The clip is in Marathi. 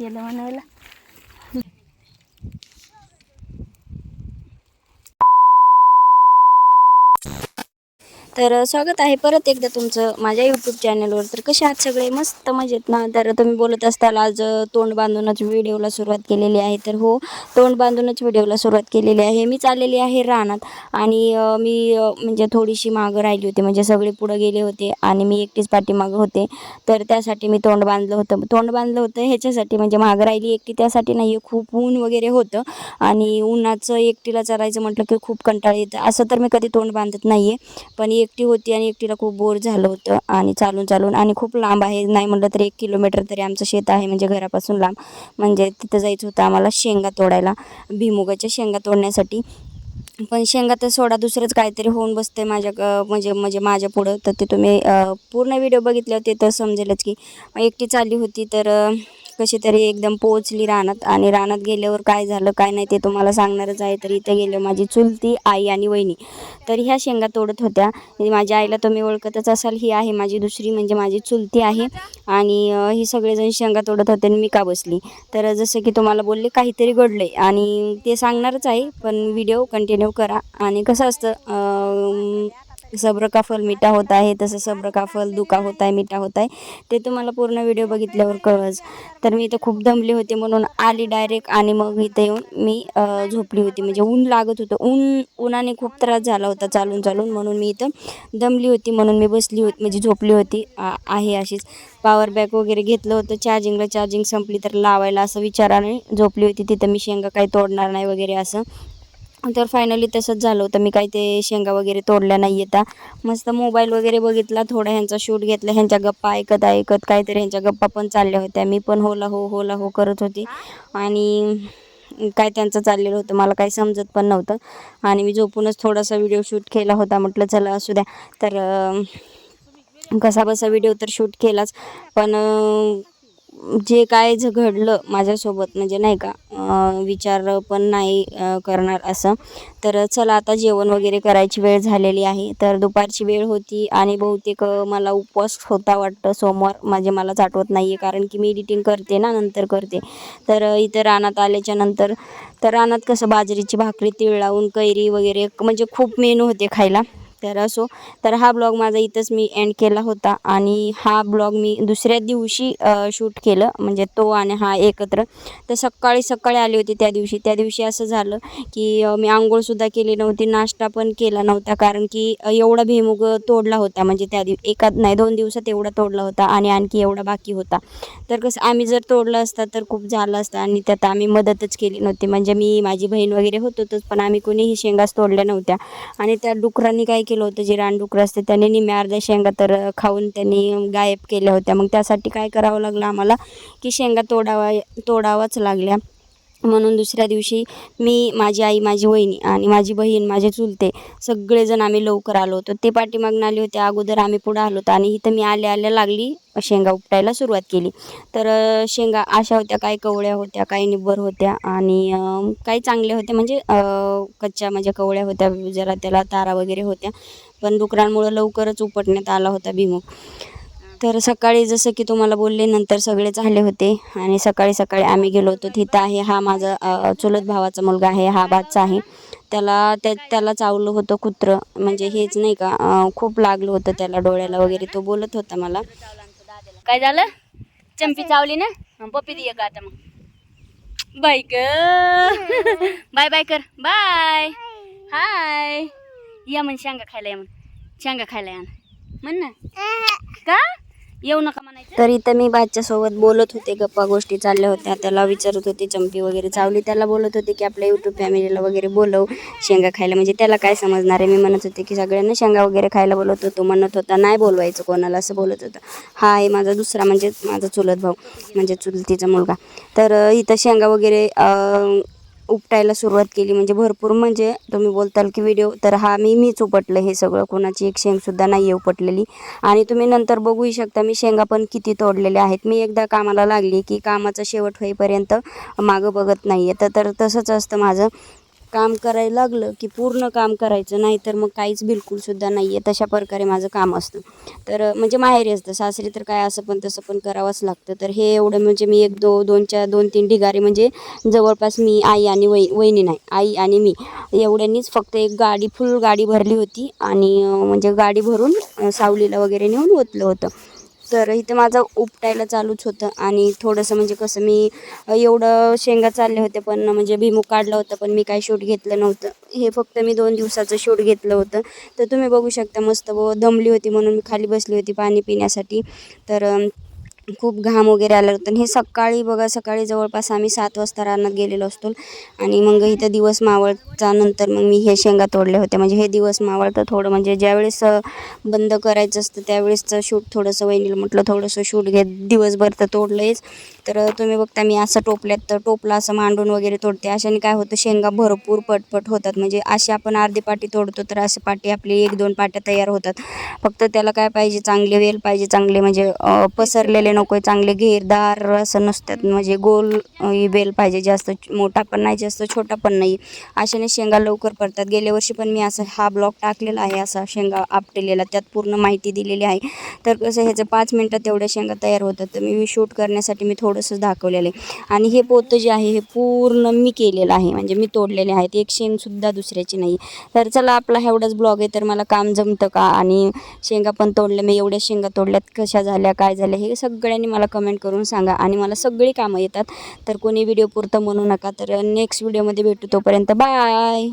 y la van a velar. तर स्वागत आहे परत एकदा तुमचं माझ्या यूट्यूब चॅनलवर तर कसे आहात सगळे? मस्त मजेत ना? तर तुम्ही बोलत असताल आज तोंड बांधूनच व्हिडिओला सुरुवात केलेली आहे. तर हो तोंड बांधूनच व्हिडिओला सुरुवात केलेली आहे. मी चाललेली आहे रानात आणि मी म्हणजे थोडीशी मागं राहिली होती. म्हणजे सगळे पुढं गेले होते आणि मी एकटीच पाठीमागं होते. तर त्यासाठी मी तोंड बांधलं होतं. तोंड बांधलं होतं ह्याच्यासाठी म्हणजे मागं राहिली एकटी. त्यासाठी नाही खूप ऊन वगैरे होतं आणि उन्हाचं एकटीला चरायचं म्हटलं की खूप कंटाळा येतं. असं तर मी कधी तोंड बांधत नाही आहे पण एकटी होती आणि एकटीला खूप बोर झालं होतं आणि चालून चालून आणि खूप लांब आहे. नाही म्हटलं तर एक किलोमीटर तरी आमचं शेत आहे म्हणजे घरापासून लांब. म्हणजे तिथं जायचं होतं आम्हाला शेंगा तोडायला भुईमुगाच्या शेंगा तोडण्यासाठी. पण शेंगा तर सोडा दुसरंच काहीतरी होऊन बसते माझ्या म्हणजे म्हणजे माझ्या पुढं. तर ते तुम्ही पूर्ण व्हिडिओ बघितले होते तर समजेलच की एकटी चालली होती तर कशी तरी एकदम पोहोचली रानात आणि रानात गेल्यावर काय झालं काय नाही ते तुम्हाला सांगणारच आहे. तर इथे गेलं माझी चुलती आई आणि वहिनी. तर ह्या शेंगा तोडत होत्या. म्हणजे माझ्या आईला तुम्ही ओळखतच असाल ही आहे माझी दुसरी म्हणजे माझी चुलती आहे. आणि ही सगळेजण शेंगा तोडत होते आणि मी का बसली? तर जसं की तुम्हाला बोलले काहीतरी घडलं आहे आणि ते सांगणारच आहे पण व्हिडिओ कंटिन्यू करा. आणि कसं असतं सब्र का फल मिठा होत आहे तसं सब्र का फल दुखा होत आहे मिठा होत आहे. ते तुम्हाला पूर्ण व्हिडिओ बघितल्यावर कळच तर मी इथं खूप दमली होती म्हणून आली डायरेक्ट आणि मग इथं येऊन मी झोपली होती. म्हणजे ऊन लागत होतं. ऊन उन्हाने खूप त्रास झाला होता चालून चालून म्हणून मी इथं दमली होती म्हणून मी बसली होती म्हणजे झोपली होती. आहे अशीच. पॉवर बँक वगैरे घेतलं होतं. चार्जिंगला चार्जिंग संपली तर लावायला असं विचाराने झोपली होती. तिथं मी शेंगा काही तोडणार नाही वगैरे असं. तर फायनली तसंच झालं होतं. मी काही ते शेंगा वगैरे तोडल्या नाही येता मस्त मोबाईल वगैरे बघितला थोडा ह्यांचा शूट घेतला ह्यांच्या गप्पा ऐकत ऐकत काहीतरी ह्यांच्या गप्पा पण चालल्या होत्या. मी पण होला हो होला हो, हो, हो करत होती. आणि काय त्यांचं चाललेलं होतं मला काही समजत पण नव्हतं. आणि मी झोपूनच थोडासा व्हिडिओ शूट केला होता. म्हटलं चला असू द्या. तर कसा बसा व्हिडिओ तर शूट केलाच. पण जे काय घडलं माझ्यासोबत म्हणजे नाही का विचार पण नाही करणार असं. तर चला आता जेवण वगैरे करायची वेळ झालेली आहे. तर दुपारची वेळ होती आणि बहुतेक मला उपवास होता वाटतं सोमवार. म्हणजे मलाच आठवत नाही आहे कारण की मी एडिटिंग करते ना नंतर करते. तर इथं रानात आल्याच्यानंतर तर रानात कसं बाजरीची भाकरी तीळ लावून कैरी वगैरे म्हणजे खूप मेनू होते खायला. तर असो. तर हा ब्लॉग माझा इथंच मी एंड केला होता आणि हा ब्लॉग मी दुसऱ्या दिवशी शूट केलं. म्हणजे तो आणि हा एकत्र. तर सकाळी सकाळी आली होती त्या दिवशी. त्या दिवशी असं झालं की मी आंघोळसुद्धा केली नव्हती. नाश्ता पण केला नव्हता. कारण की एवढा भेमुग तोडला होता. म्हणजे त्या दिव एका नाही दोन दिवसात एवढा तोडला होता आणि आणखी एवढा बाकी होता. तर कसं आम्ही जर तोडलं असता तर खूप झालं असतं आणि त्यात आम्ही मदतच केली नव्हती. म्हणजे मी माझी बहीण वगैरे होतोच पण आम्ही कोणीही शेंगाच तोडल्या नव्हत्या. आणि त्या डुकरांनी काय केलं होतं जे रानडुकरं असते त्यांनी निम्या अर्ध्या शेंगा तर खाऊन त्यांनी गायब केल्या होत्या. मग त्यासाठी काय करावं लागलं आम्हाला? की शेंगा तोडावा तोडावाच लागल्या. म्हणून दुसऱ्या दिवशी मी माझी आई माझी वहिनी आणि माझी बहीण माझे चुलते सगळेजण आम्ही लवकर आलो होतो. ते पाठीमागून आले होते. अगोदर आम्ही पुढं आलो होतो आणि इथं मी आल्या आल्या लागली शेंगा उपटायला सुरुवात केली. तर शेंगा अशा होत्या काही कवळ्या होत्या काही निब्बर होत्या आणि काही चांगल्या होत्या म्हणजे कच्च्या म्हणजे कवळ्या होत्या जरा त्याला तारा वगैरे होत्या. पण डुकरांमुळं लवकरच उपटण्यात आला होता भीमुख तर सकाळी जसं की तुम्हाला बोलले नंतर सगळे झाले होते आणि सकाळी सकाळी आम्ही गेलो होतो. तिथं आहे हा माझा चुलत भावाचा मुलगा आहे हा बादचा आहे. त्याला त्या त्याला चावलं होतं कुत्रं म्हणजे हेच नाही का खूप लागलं होतं त्याला डोळ्याला वगैरे. तो बोलत होता मला. काय झालं? चंपी चावली ना? पप्पी दे का आता मग. बाय ग. बाय बाय कर. बाय. हाय. या म्हण शेंगा खायला या म्हण. शेंगा खायला या ना. म्हण ना. का? येऊ नका म्हणायचं? तर इथं मी बादच्या सोबत बोलत होते गप्पा गोष्टी चालल्या होत्या. त्याला विचारत होते चंपी वगैरे चावली. त्याला बोलत होते की आपल्या यूट्यूब फॅमिलीला वगैरे बोलव शेंगा खायला. म्हणजे त्याला काय समजणार आहे? मी म्हणत होते की सगळ्यांना शेंगा वगैरे खायला बोलत होतो म्हणत होता नाही बोलवायचं कोणाला असं बोलत होता. हा आहे माझा दुसरा म्हणजे माझा चुलत भाऊ म्हणजे चुलतीचा मुलगा. तर इथं शेंगा वगैरे उपटायला सुरुवात केली. म्हणजे भरपूर म्हणजे तुम्ही बोलताल की व्हिडिओ तर हा मी मीच उपटलं हे सगळं. कोणाची एक शेंगसुद्धा नाही आहे उपटलेली. आणि तुम्ही नंतर बघूही शकता मी शेंगा पण किती तोडलेल्या आहेत. मी एकदा कामाला लागली की कामाचा शेवट होईपर्यंत मागं बघत नाही आहे तर तर तसंच असतं माझं. काम करायला लागलं की पूर्ण काम करायचं नाही तर मग काहीच बिलकुलसुद्धा नाही आहे तशा प्रकारे माझं काम असतं. तर म्हणजे माहेरी असतं. सासरी तर काय असं पण तसं पण करावंच लागतं. तर हे एवढं म्हणजे मी एक दो दोनच्या दोन तीन ढिगारे म्हणजे जवळपास मी आई आणि वै वहिनी नाही. आई आणि मी. एवढ्यांनीच फक्त एक गाडी फुल गाडी भरली होती आणि म्हणजे गाडी भरून सावलीला वगैरे नेऊन ओतलं होतं. तर इथं माझं उपटायला चालूच होतं आणि थोडंसं म्हणजे कसं मी एवढं शेंगा चालले होते पण म्हणजे भिमुख काढलं होतं पण मी काही शूट घेतलं नव्हतं. हे फक्त मी दोन दिवसाचं शूट घेतलं होतं. तर तुम्ही बघू शकता मस्त व दमली होती म्हणून मी खाली बसली होती पाणी पिण्यासाठी. तर खूप घाम वगैरे आलं होतं. हे सकाळी बघा सकाळी जवळपास आम्ही सात वाजता रानात गेलेलो असतो. आणि मग इथं दिवस मावळचा नंतर मग मी हे शेंगा तोडले होते म्हणजे हे दिवस मावळतं थोडं. म्हणजे ज्यावेळेस बंद करायचं असतं त्यावेळेसचं शूट थोडंसं वहिनीला म्हटलं थोडंसं शूट घेत दिवसभर तर तोडलंयच. तर तुम्ही बघता मी असं टोपल्यात तर टोपला असं मांडून वगैरे तोडते. अशाने काय होतं शेंगा भरपूर पटपट होतात. म्हणजे अशी आपण अर्धी पाटी तोडतो तर अशी पाटी आपली एक दोन पाट्या तयार होतात. फक्त त्याला काय पाहिजे चांगले वेल पाहिजे चांगले म्हणजे पसरलेले नको चांगले घेरदार असं नसतात. म्हणजे गोल वेल पाहिजे जास्त मोठा पण नाही जास्त छोटा पण नाही. अशाने शेंगा लवकर पडतात. गेल्या वर्षी पण मी असं हा ब्लॉक टाकलेला आहे असा शेंगा आपटेलेला. त्यात पूर्ण माहिती दिलेली आहे. तर कसं ह्याचं पाच मिनटात तेवढ्या शेंगा तयार होतात. तर मी शूट करण्यासाठी मी थोडं तसंच दाखवलेलं आहे. आणि हे पोतं जे आहे हे पूर्ण मी केलेलं आहे. म्हणजे मी तोडलेले आहेत. एक शेंगसुद्धा दुसऱ्याची नाही. तर चला आपला एवढाच ब्लॉग आहे. तर मला काम जमतं का? आणि शेंगा पण तोडल्या. मी एवढ्या शेंगा तोडल्यात. कशा झाल्या काय झाल्या हे सगळ्यांनी मला कमेंट करून सांगा. आणि मला सगळी कामं येतात. तर कोणी व्हिडिओ पुरतं म्हणू नका. तर नेक्स्ट व्हिडिओमध्ये भेटू तोपर्यंत. बाय